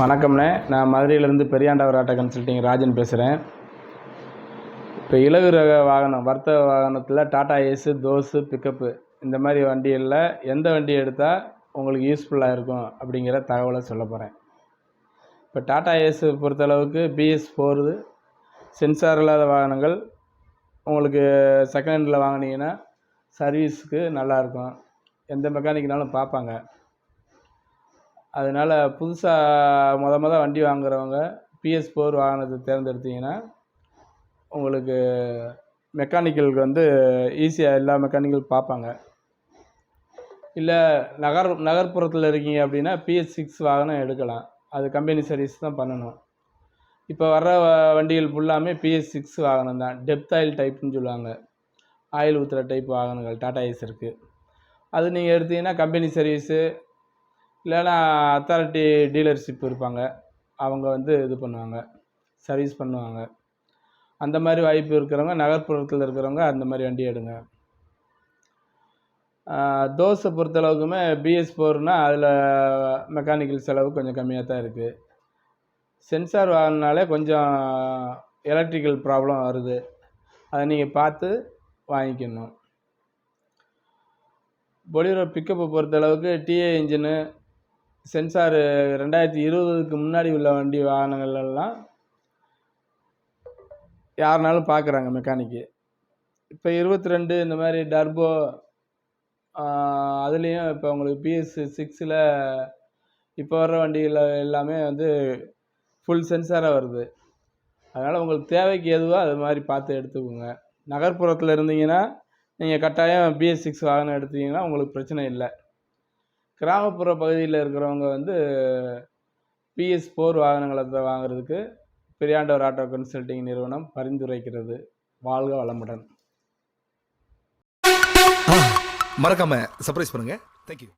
வணக்கம்ண்ணே. நான் மதுரையிலேருந்து Periyandavar auto consulting Rajan பேசுகிறேன் இப்போ இலகு ரக வாகனம் வர்த்தக வாகனத்தில் டாடா ஏஸு தோஸு பிக்கப்பு இந்த மாதிரி வண்டிகளில் எந்த வண்டி எடுத்தால் உங்களுக்கு யூஸ்ஃபுல்லாக இருக்கும் அப்படிங்கிற தகவலை சொல்ல போகிறேன் இப்போ டாடா ஏஸு பொறுத்தளவுக்கு பிஎஸ் ஃபோரு சென்சார் இல்லாத வாகனங்கள் உங்களுக்கு செகண்ட் ஹேண்டில் வாங்கினீங்கன்னா சர்வீஸுக்கு நல்லாயிருக்கும் எந்த மெக்கானிக்னாலும் பார்ப்பாங்க. அதனால் புதுசாக மொத மொதல் வண்டி வாங்குறவங்க பிஎஸ் ஃபோர் வாகனத்தை தேர்ந்தெடுத்தீங்கன்னா உங்களுக்கு மெக்கானிக்கலுக்கு வந்து ஈஸியாக எல்லா மெக்கானிக்கல் பார்ப்பாங்க. இல்லை நகர் நகர்ப்புறத்தில் இருக்கீங்க அப்படின்னா பிஎஸ் சிக்ஸ் வாகனம் எடுக்கலாம். அது கம்பெனி சர்வீஸ் தான் பண்ணணும். இப்போ வர்ற வண்டிகள் ஃபுல்லாமே பிஎஸ் சிக்ஸ் வாகனம் தான். டெப்த் ஆயில் டைப்னு சொல்லுவாங்க. ஆயில் ஊற்றுற டைப் வாகனங்கள் டாடா ஏஸ் இருக்குது அது நீங்கள் எடுத்தீங்கன்னா கம்பெனி சர்வீஸு இல்லைன்னா அத்தாரிட்டி டீலர்ஷிப் இருப்பாங்க. அவங்க வந்து இது பண்ணுவாங்க. சர்வீஸ் பண்ணுவாங்க. அந்த மாதிரி வாய்ப்பு இருக்கிறவங்க நகர்ப்புறத்தில் இருக்கிறவங்க அந்த மாதிரி வண்டி எடுங்க. தோசை பொறுத்தளவுக்குமே பிஎஸ் ஃபோர்னால் அதில் மெக்கானிக்கல் செலவு கொஞ்சம் கம்மியாக தான் இருக்குது சென்சார் வாங்கினாலே கொஞ்சம் எலக்ட்ரிக்கல் ப்ராப்ளம் வருது. அதை நீங்கள் பார்த்து வாங்கிக்கணும். பொலிரோ பிக்கப்பை பொறுத்தளவுக்கு டிஏ இன்ஜினு சென்சாரு ரெண்டாயிரத்தி இருபதுக்கு முன்னாடி உள்ள வண்டி வாகனங்கள் எல்லாம் யாருனாலும் பார்க்குறாங்க மெக்கானிக்கு இப்போ இருபத்தி ரெண்டு இந்த மாதிரி டர்போ அதுலேயும் இப்போ உங்களுக்கு பிஎஸ் சிக்ஸில் இப்போ வர்ற வண்டியில் எல்லாமே வந்து ஃபுல் சென்சாராக வருது. அதனால் உங்களுக்கு தேவைக்கு எதுவோ அது மாதிரி பார்த்து எடுத்துக்கோங்க. நகர்ப்புறத்தில் இருந்தீங்கன்னா நீங்கள் கட்டாயம் பிஎஸ் சிக்ஸ் வாகனம் எடுத்தீங்கன்னா உங்களுக்கு பிரச்சனை இல்லை. கிராமப்புற பகுதியில் இருக்கிறவங்க வந்து பிஎஸ் ஃபோர் வாகனங்களை வாங்குறதுக்கு பெரியாண்டவர் ஆட்டோ கன்சல்டிங் நிறுவனம் பரிந்துரைக்கிறது. வாழ்க வளமுடன். மறக்காம சர்ப்ரைஸ் பண்ணுங்க. தேங்க்யூ